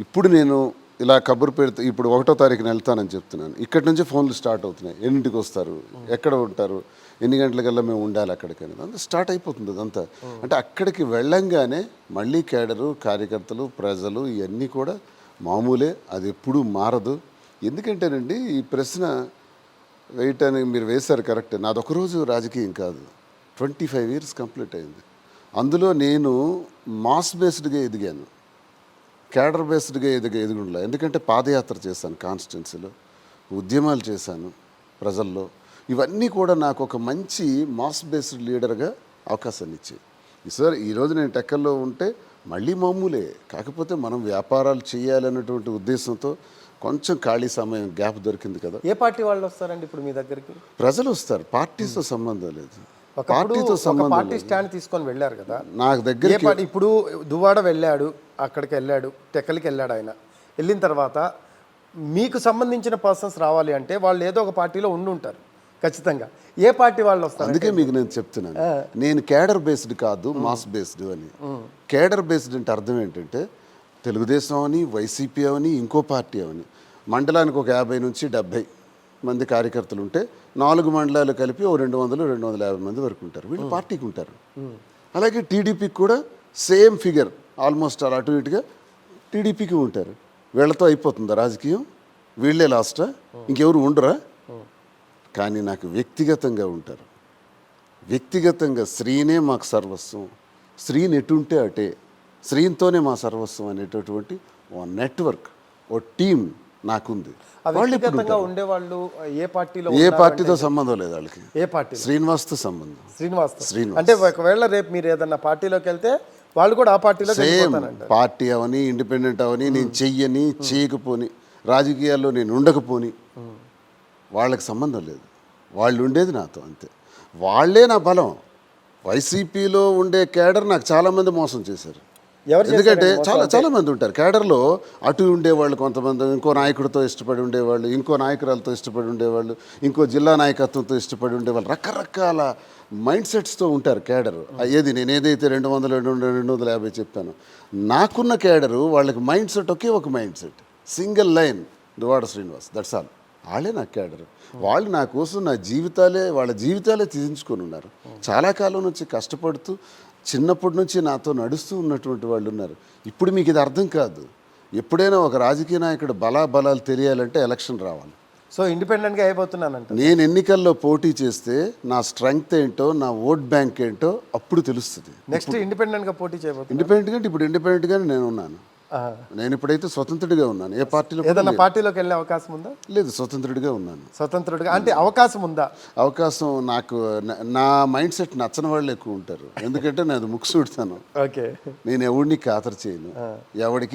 ఇప్పుడు నేను ఇలా కబురు పెడితే ఇప్పుడు ఒకటో తారీఖున వెళ్తానని చెప్తున్నాను. ఇక్కడి నుంచి ఫోన్లు స్టార్ట్ అవుతున్నాయి. ఎన్నింటికి వస్తారు? ఎక్కడ ఉంటారు? ఎన్ని గంటలకల్లా మేము ఉండాలి అక్కడికి అనేది స్టార్ట్ అయిపోతుంది అదంతా. అంటే అక్కడికి వెళ్ళంగానే మళ్ళీ కేడరు కార్యకర్తలు ప్రజలు ఇవన్నీ కూడా మామూలే అది ఎప్పుడూ మారదు. ఎందుకంటేనండి ఈ ప్రశ్న వేయటానికి మీరు వేశారు కరెక్ట్. నాది రోజు రాజకీయం కాదు. ట్వంటీ ఫైవ్ ఇయర్స్ కంప్లీట్ అయింది. అందులో నేను మాస్ బేస్డ్గా ఎదిగాను. క్యాడర్ బేస్డ్గా ఎదిగే ఎదుగుండలే ఎందుకంటే పాదయాత్ర చేశాను కాన్స్టిట్యున్సీలో ఉద్యమాలు చేశాను ప్రజల్లో. ఇవన్నీ కూడా నాకు ఒక మంచి మాస్ బేస్డ్ లీడర్గా అవకాశాన్ని ఇచ్చాయి. సార్ ఈరోజు నేను టెక్కల్లో ఉంటే మళ్ళీ మామూలే. కాకపోతే మనం వ్యాపారాలు చేయాలన్నటువంటి ఉద్దేశంతో కొంచెం ఖాళీ సమయం గ్యాప్ దొరికింది కదా. ఏ పార్టీ వాళ్ళు వస్తారండి ఇప్పుడు మీ దగ్గరికి? ప్రజలు వస్తారు. పార్టీతో సంబంధం లేదు. ఒకప్పుడు పార్టీతో ఒక సంబంధం పార్టీ స్టాండ్ తీసుకొని వెళ్ళారు కదా. నాకు దగ్గర పార్టీ? ఇప్పుడు దువ్వాడ వెళ్ళాడు అక్కడికి వెళ్ళాడు టెక్కలికి వెళ్ళాడు ఆయన. వెళ్ళిన తర్వాత మీకు సంబంధించిన పర్సన్స్ రావాలి అంటే వాళ్ళు ఏదో ఒక పార్టీలో ఉండి ఉంటారు ఖచ్చితంగా. ఏ పార్టీ వాళ్ళు వస్తారు? అందుకే మీకు నేను చెప్తున్నాను. నేను కేడర్ బేస్డ్ కాదు మాస్ బేస్డ్ అని. కేడర్ బేస్డ్ అంటే అర్థం ఏంటంటే తెలుగుదేశం అని వైసీపీ అని ఇంకో పార్టీ అని మండలానికి ఒక యాభై నుంచి డెబ్భై. మంది కార్యకర్తలు ఉంటే నాలుగు మండలాలు కలిపి ఓ రెండు వందలు రెండు వందల యాభై మంది వరకు ఉంటారు. వీళ్ళు పార్టీకి ఉంటారు. అలాగే టీడీపీకి కూడా సేమ్ ఫిగర్ ఆల్మోస్ట్ అలా అటు ఇటుగా టీడీపీకి ఉంటారు. వీళ్ళతో అయిపోతుందా రాజకీయం? వీళ్ళే లాస్టా ఇంకెవరు ఉండరా? కానీ నాకు వ్యక్తిగతంగా ఉంటారు. వ్యక్తిగతంగా స్త్రీనే మాకు సర్వస్వం. స్త్రీని ఎటుంటే అటే. స్త్రీతోనే మా సర్వస్వం అనేటటువంటి ఓ నెట్వర్క్ ఓ టీం నాకుంది. వ్యక్తిగతంగా ఉండేవాళ్ళు ఏ పార్టీలో ఏ పార్టీతో సంబంధం లేదు వాళ్ళకి. ఏ పార్టీ శ్రీనివాస్తో సంబంధం. శ్రీనివాస్ శ్రీనివాస్. అంటే ఒకవేళ రేపు మీరు ఏదన్నా పార్టీలోకి వెళ్తే వాళ్ళు కూడా ఆ పార్టీలో సేమ్ పార్టీ అవని ఇండిపెండెంట్ అవని నేను చెయ్యని చేయకపోని రాజకీయాల్లో నేను ఉండకపోని వాళ్ళకి సంబంధం లేదు. వాళ్ళు ఉండేది నాతో అంతే. వాళ్ళే నా బలం. వైసీపీలో ఉండే కేడర్ నాకు చాలామంది మోసం చేశారు. ఎందుకంటే చాలా చాలా మంది ఉంటారు. కేడర్లో అటు ఉండేవాళ్ళు కొంతమంది ఇంకో నాయకుడితో ఇష్టపడి ఉండేవాళ్ళు ఇంకో నాయకురాలతో ఇష్టపడి ఉండేవాళ్ళు ఇంకో జిల్లా నాయకత్వంతో ఇష్టపడి ఉండేవాళ్ళు రకరకాల మైండ్ సెట్స్తో ఉంటారు కేడర్. ఏది నేను ఏదైతే రెండు వందల రెండు వందల రెండు వందల యాభై చెప్పాను నాకున్న కేడరు వాళ్ళకి మైండ్ సెట్ ఒకే ఒక mind set single line Duvvada Srinivas that's all వాళ్ళే నా కేడర్. వాళ్ళు నా కోసం నా జీవితాలే వాళ్ళ జీవితాలే తీయించుకొని ఉన్నారు. చాలా కాలం నుంచి కష్టపడుతూ చిన్నప్పటి నుంచి నాతో నడుస్తూ ఉన్నటువంటి వాళ్ళు ఉన్నారు. ఇప్పుడు మీకు ఇది అర్థం కాదు. ఎప్పుడైనా ఒక రాజకీయ నాయకుడు బలా బలాలు తెలియాలంటే ఎలక్షన్ రావాలి. సో ఇండిపెండెంట్గా అయిపోతున్నానంట. నేను ఎన్నికల్లో పోటీ చేస్తే నా స్ట్రెంగ్త్ ఏంటో నా ఓట్ బ్యాంక్ ఏంటో అప్పుడు తెలుస్తుంది. నెక్స్ట్ ఇండిపెండెంట్గా పోటీ చేయబోతున్నా ఇండిపెండెంట్గా ఇప్పుడు ఇండిపెండెంట్గానే నేను ఉన్నాను. నేను ఇప్పుడైతే స్వతంత్రుడిగా ఉన్నాను. ఏ పార్టీలో కూడా ఏదన్నా పార్టీలోకి వెళ్ళే అవకాశం ఉందా? లేదు స్వతంత్రుడిగా ఉన్నాను. స్వతంత్రుడిగా అంటే అవకాశం ఉందా? అవకాశం నాకు నా- మైండ్ సెట్ నచ్చని వాళ్ళు ఎక్కువ ఉంటారు. ఎందుకంటే నాది ముక్సుడుతాను ఓకే. నేను ఎవడిని ఖాతరు చేయను. ఎవడికి